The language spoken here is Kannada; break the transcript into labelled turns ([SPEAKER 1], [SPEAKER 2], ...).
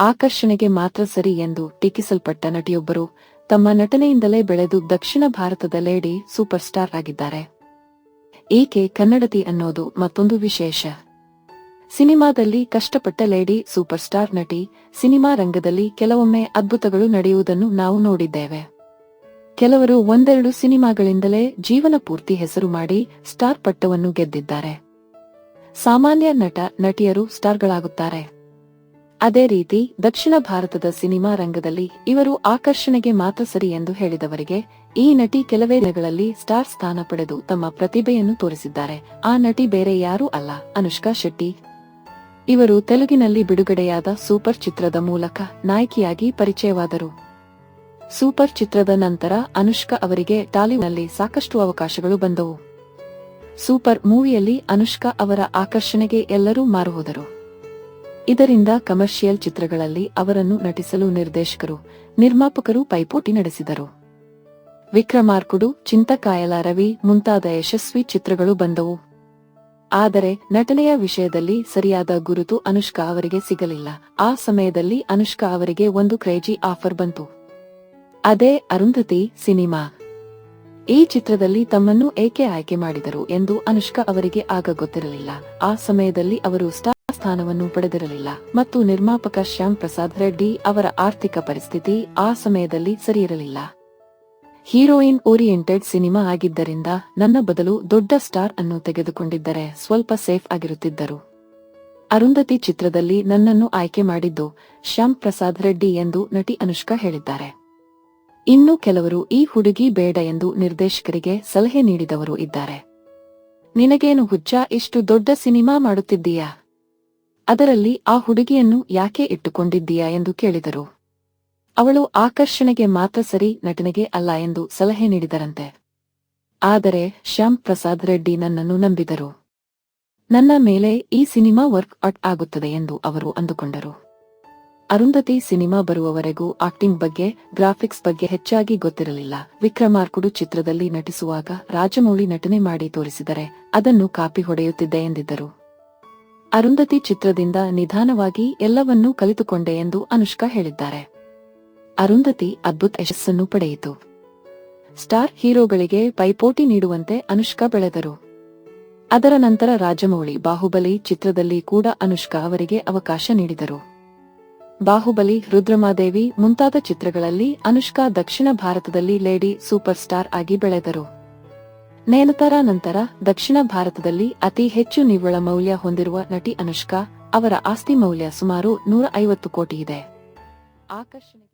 [SPEAKER 1] ಆಕರ್ಷಣೆಗೆ ಮಾತ್ರ ಸರಿ ಎಂದು ಟೀಕಿಸಲ್ಪಟ್ಟ ನಟಿಯೊಬ್ಬರು ತಮ್ಮ ನಟನೆಯಿಂದಲೇ ಬೆಳೆದು ದಕ್ಷಿಣ ಭಾರತದ ಲೇಡಿ ಸೂಪರ್ ಸ್ಟಾರ್ ಆಗಿದ್ದಾರೆ. ಏಕೆ ಕನ್ನಡತಿ ಅನ್ನೋದು ಮತ್ತೊಂದು ವಿಶೇಷ. ಸಿನಿಮಾದಲ್ಲಿ ಕಷ್ಟಪಟ್ಟ ಲೇಡಿ ಸೂಪರ್ ಸ್ಟಾರ್ ನಟಿ ಸಿನಿಮಾ ರಂಗದಲ್ಲಿ ಕೆಲವೊಮ್ಮೆ ಅದ್ಭುತಗಳು ನಡೆಯುವುದನ್ನು ನಾವು ನೋಡಿದ್ದೇವೆ. ಕೆಲವರು ಒಂದೆರಡು ಸಿನಿಮಾಗಳಿಂದಲೇ ಜೀವನ ಪೂರ್ತಿ ಹೆಸರು ಮಾಡಿ ಸ್ಟಾರ್ ಪಟ್ಟವನ್ನು ಗೆದ್ದಿದ್ದಾರೆ. ಸಾಮಾನ್ಯ ನಟ, ನಟಿಯರು ಸ್ಟಾರ್ಗಳಾಗುತ್ತಾರೆ. ಅದೇ ರೀತಿ ದಕ್ಷಿಣ ಭಾರತದ ಸಿನಿಮಾ ರಂಗದಲ್ಲಿ ಇವರು ಆಕರ್ಷಣೆಗೆ ಮಾತ್ರ ಸರಿ ಎಂದು ಹೇಳಿದವರಿಗೆ, ಈ ನಟಿ ಕೆಲವೇ ದಿನಗಳಲ್ಲಿ ಸ್ಟಾರ್ ಸ್ಥಾನ ಪಡೆದು ತಮ್ಮ ಪ್ರತಿಭೆಯನ್ನು ತೋರಿಸಿದ್ದಾರೆ. ಆ ನಟಿ ಬೇರೆ ಯಾರೂ ಅಲ್ಲ, ಅನುಷ್ಕಾ ಶೆಟ್ಟಿ. ಇವರು ತೆಲುಗಿನಲ್ಲಿ ಬಿಡುಗಡೆಯಾದ ಸೂಪರ್ ಚಿತ್ರದ ಮೂಲಕ ನಾಯಕಿಯಾಗಿ ಪರಿಚಯವಾದರು. ಸೂಪರ್ ಚಿತ್ರದ ನಂತರ ಅನುಷ್ಕಾ ಅವರಿಗೆ ಟಾಲಿವುಡ್ನಲ್ಲಿ ಸಾಕಷ್ಟು ಅವಕಾಶಗಳು ಬಂದವು. ಸೂಪರ್ ಮೂವಿಯಲ್ಲಿ ಅನುಷ್ಕಾ ಅವರ ಆಕರ್ಷಣೆಗೆ ಎಲ್ಲರೂ ಮಾರುಹೋದರು. ಇದರಿಂದ ಕಮರ್ಷಿಯಲ್ ಚಿತ್ರಗಳಲ್ಲಿ ಅವರನ್ನು ನಟಿಸಲು ನಿರ್ದೇಶಕರು, ನಿರ್ಮಾಪಕರು ಪೈಪೋಟಿ ನಡೆಸಿದರು. ವಿಕ್ರಮಾರ್ಕುಡು, ಚಿಂತಕಾಯಲ ರವಿ ಮುಂತಾದ ಯಶಸ್ವಿ ಚಿತ್ರಗಳು ಬಂದವು. ಆದರೆ ನಟನೆಯ ವಿಷಯದಲ್ಲಿ ಸರಿಯಾದ ಗುರುತು ಅನುಷ್ಕಾ ಅವರಿಗೆ ಸಿಗಲಿಲ್ಲ. ಆ ಸಮಯದಲ್ಲಿ ಅನುಷ್ಕಾ ಅವರಿಗೆ ಒಂದು ಕ್ರೇಜಿ ಆಫರ್ ಬಂತು. ಅದೇ ಅರುಂಧತಿ ಸಿನಿಮಾ. ಈ ಚಿತ್ರದಲ್ಲಿ ತಮ್ಮನ್ನು ಏಕೆ ಆಯ್ಕೆ ಮಾಡಿದರು ಎಂದು ಅನುಷ್ಕಾ ಅವರಿಗೆ ಆಗ ಗೊತ್ತಿರಲಿಲ್ಲ. ಆ ಸಮಯದಲ್ಲಿ ಅವರು ಸ್ಟಾರ್ ಸ್ಥಾನವನ್ನು ಪಡೆದಿರಲಿಲ್ಲ. ಮತ್ತು ನಿರ್ಮಾಪಕ ಶ್ಯಾಮ್ ಪ್ರಸಾದ್ ರೆಡ್ಡಿ ಅವರ ಆರ್ಥಿಕ ಪರಿಸ್ಥಿತಿ ಆ ಸಮಯದಲ್ಲಿ ಸರಿಯಿರಲಿಲ್ಲ. ಹೀರೋಯಿನ್ ಓರಿಯೆಂಟೆಡ್ ಸಿನಿಮಾ ಆಗಿದ್ದರಿಂದ ನನ್ನ ಬದಲು ದೊಡ್ಡ ಸ್ಟಾರ್ ಅನ್ನು ತೆಗೆದುಕೊಂಡಿದ್ದರೆ ಸ್ವಲ್ಪ ಸೇಫ್ ಆಗಿರುತ್ತಿದ್ದರು. ಅರುಂಧತಿ ಚಿತ್ರದಲ್ಲಿ ನನ್ನನ್ನು ಆಯ್ಕೆ ಮಾಡಿದ್ದು ಶ್ಯಾಮ್ ಪ್ರಸಾದ್ ರೆಡ್ಡಿ ಎಂದು ನಟಿ ಅನುಷ್ಕಾ ಹೇಳಿದ್ದಾರೆ. ಇನ್ನು ಕೆಲವರು ಈ ಹುಡುಗಿ ಬೇಡ ಎಂದು ನಿರ್ದೇಶಕರಿಗೆ ಸಲಹೆ ನೀಡಿದವರು ಇದ್ದಾರೆ. ನಿನಗೇನು ಹುಚ್ಚ, ಇಷ್ಟು ದೊಡ್ಡ ಸಿನಿಮಾ ಮಾಡುತ್ತಿದ್ದೀಯಾ? ಅದರಲ್ಲಿ ಆ ಹುಡುಗಿಯನ್ನು ಯಾಕೆ ಇಟ್ಟುಕೊಂಡಿದ್ದೀಯಾ ಎಂದು ಕೇಳಿದರು. ಅವಳು ಆಕರ್ಷಣೆಗೆ ಮಾತ್ರ ಸರಿ ನಟನೆಗೆ ಅಲ್ಲ ಎಂದು ಸಲಹೆ ನೀಡಿದರಂತೆ. ಆದರೆ ಶ್ಯಾಮ್ ಪ್ರಸಾದ್ ರೆಡ್ಡಿ ನನ್ನನ್ನು ನಂಬಿದರು. ನನ್ನ ಮೇಲೆ ಈ ಸಿನಿಮಾ ವರ್ಕ್ ಔಟ್ ಆಗುತ್ತದೆ ಎಂದು ಅವರು ಅಂದುಕೊಂಡರು. ಅರುಂಧತಿ ಸಿನಿಮಾ ಬರುವವರೆಗೂ ಆಕ್ಟಿಂಗ್ ಬಗ್ಗೆ, ಗ್ರಾಫಿಕ್ಸ್ ಬಗ್ಗೆ ಹೆಚ್ಚಾಗಿ ಗೊತ್ತಿರಲಿಲ್ಲ. ವಿಕ್ರಮಾರ್ಕುಡು ಚಿತ್ರದಲ್ಲಿ ನಟಿಸುವಾಗ ರಾಜಮೌಳಿ ನಟನೆ ಮಾಡಿ ತೋರಿಸಿದರೆ ಅದನ್ನು ಕಾಪಿ ಹೊಡೆಯುತ್ತಿದ್ದೆ ಎಂದಿದ್ದರು. ಅರುಂಧತಿ ಚಿತ್ರದಿಂದ ನಿಧಾನವಾಗಿ ಎಲ್ಲವನ್ನೂ ಕಲಿತುಕೊಂಡೆ ಎಂದು ಅನುಷ್ಕಾ ಹೇಳಿದ್ದಾರೆ. ಅರುಂಧತಿ ಅದ್ಭುತ ಯಶಸ್ಸನ್ನು ಪಡೆಯಿತು. ಸ್ಟಾರ್ ಹೀರೋಗಳಿಗೆ ಪೈಪೋಟಿ ನೀಡುವಂತೆ ಅನುಷ್ಕಾ ಬೆಳೆದರು. ಅದರ ನಂತರ ರಾಜಮೌಳಿ ಬಾಹುಬಲಿ ಚಿತ್ರದಲ್ಲಿ ಕೂಡ ಅನುಷ್ಕಾ ಅವರಿಗೆ ಅವಕಾಶ ನೀಡಿದರು. ಬಾಹುಬಲಿ, ರುದ್ರಮಾದೇವಿ ಮುಂತಾದ ಚಿತ್ರಗಳಲ್ಲಿ ಅನುಷ್ಕಾ ದಕ್ಷಿಣ ಭಾರತದಲ್ಲಿ ಲೇಡಿ ಸೂಪರ್ ಸ್ಟಾರ್ ಆಗಿ ಬೆಳೆದರು. ನೇನತಾರ ನಂತರ ದಕ್ಷಿಣ ಭಾರತದಲ್ಲಿ ಅತಿ ಹೆಚ್ಚು ನಿವ್ವಳ ಮೌಲ್ಯ ಹೊಂದಿರುವ ನಟಿ ಅನುಷ್ಕಾ ಅವರ ಆಸ್ತಿ ಮೌಲ್ಯ ಸುಮಾರು ನೂರ ಐವತ್ತು ಕೋಟಿ ಇದೆ. ಆಕರ್ಷಣೆ